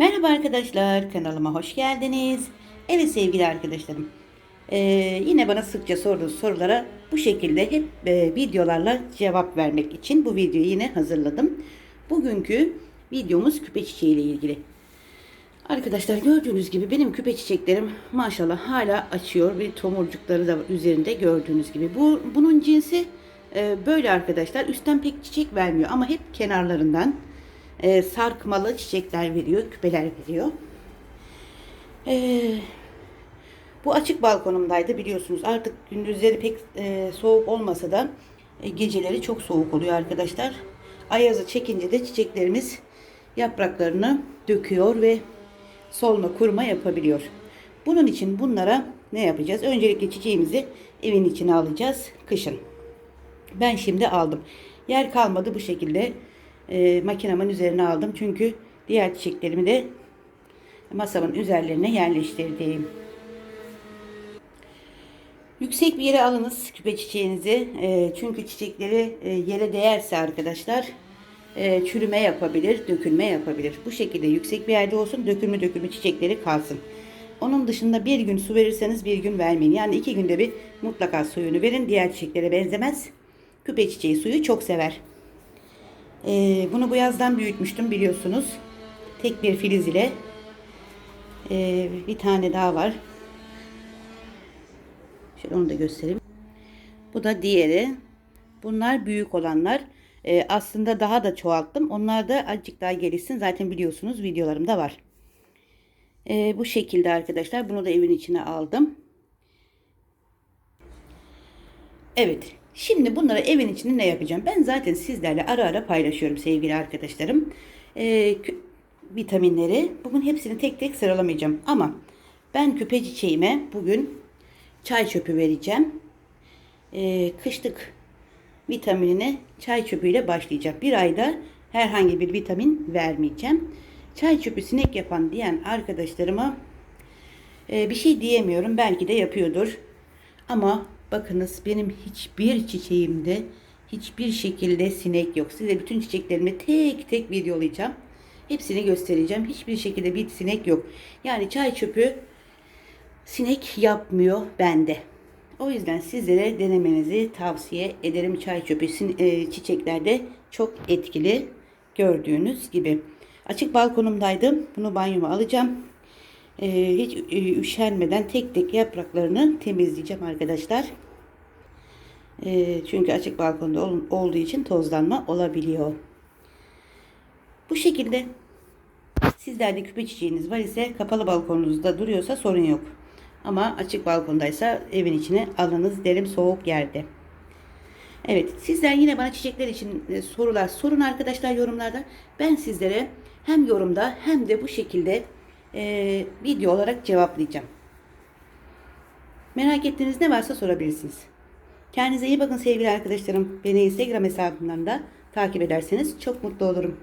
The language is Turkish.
Merhaba arkadaşlar, kanalıma hoş geldiniz. Evet sevgili arkadaşlarım, ee, yine bana sıkça sorduğunuz sorulara bu şekilde hep e, videolarla cevap vermek için bu videoyu yine hazırladım. Bugünkü videomuz küpe çiçeği ile ilgili. Arkadaşlar gördüğünüz gibi benim küpe çiçeklerim maşallah hala açıyor ve tomurcukları da üzerinde gördüğünüz gibi. Bu bunun cinsi e, böyle arkadaşlar. Üstten pek çiçek vermiyor ama hep kenarlarından e, sarkmalı çiçekler veriyor, küpeler veriyor. E, bu açık balkonumdaydı biliyorsunuz. Artık gündüzleri pek e, soğuk olmasa da e, geceleri çok soğuk oluyor arkadaşlar. Ayazı çekince de çiçeklerimiz yapraklarını döküyor ve solma kurma yapabiliyor. Bunun için bunlara ne yapacağız? Öncelikle çiçeğimizi evin içine alacağız kışın. Ben şimdi aldım. Yer kalmadı bu şekilde e, makinemin üzerine aldım. Çünkü diğer çiçeklerimi de masamın üzerlerine yerleştirdim. Yüksek bir yere alınız küpe çiçeğinizi. E, çünkü çiçekleri e, yere değerse arkadaşlar e, çürüme yapabilir, dökülme yapabilir. Bu şekilde yüksek bir yerde olsun dökülme dökülme çiçekleri kalsın. Onun dışında bir gün su verirseniz bir gün vermeyin. Yani iki günde bir mutlaka suyunu verin. Diğer çiçeklere benzemez. Küpe çiçeği suyu çok sever. Ee, bunu bu yazdan büyütmüştüm biliyorsunuz. Tek bir filiz ile. Ee, bir tane daha var. Şöyle onu da göstereyim. Bu da diğeri. Bunlar büyük olanlar. Ee, aslında daha da çoğalttım. Onlar da azıcık daha gelişsin. Zaten biliyorsunuz videolarımda var. Ee, bu şekilde arkadaşlar. Bunu da evin içine aldım. Evet. Şimdi bunları evin içinde ne yapacağım? Ben zaten sizlerle ara ara paylaşıyorum sevgili arkadaşlarım. Ee, vitaminleri. Bugün hepsini tek tek sıralamayacağım. Ama ben küpe çiçeğime bugün çay çöpü vereceğim. Ee, kışlık vitaminine çay çöpüyle başlayacağım. Bir ayda herhangi bir vitamin vermeyeceğim. Çay çöpü sinek yapan diyen arkadaşlarıma e, bir şey diyemiyorum. Belki de yapıyordur. Ama bakınız benim hiçbir çiçeğimde hiçbir şekilde sinek yok. Size bütün çiçeklerimi tek tek videolayacağım. Hepsini göstereceğim. Hiçbir şekilde bir sinek yok. Yani çay çöpü sinek yapmıyor bende. O yüzden sizlere denemenizi tavsiye ederim. Çay çöpü e, çiçeklerde çok etkili gördüğünüz gibi. Açık balkonumdaydım. Bunu banyoma alacağım. Ee, hiç e, üşenmeden tek tek yapraklarını temizleyeceğim arkadaşlar. Ee, çünkü açık balkonda ol, olduğu için tozlanma olabiliyor. Bu şekilde sizlerde küpe çiçeğiniz var ise kapalı balkonunuzda duruyorsa sorun yok. Ama açık balkondaysa evin içine alınız derim soğuk yerde. Evet sizler yine bana çiçekler için e, sorular sorun arkadaşlar yorumlarda. Ben sizlere hem yorumda hem de bu şekilde e, video olarak cevaplayacağım. Merak ettiğiniz ne varsa sorabilirsiniz. Kendinize iyi bakın sevgili arkadaşlarım. Beni Instagram hesabımdan da takip ederseniz çok mutlu olurum.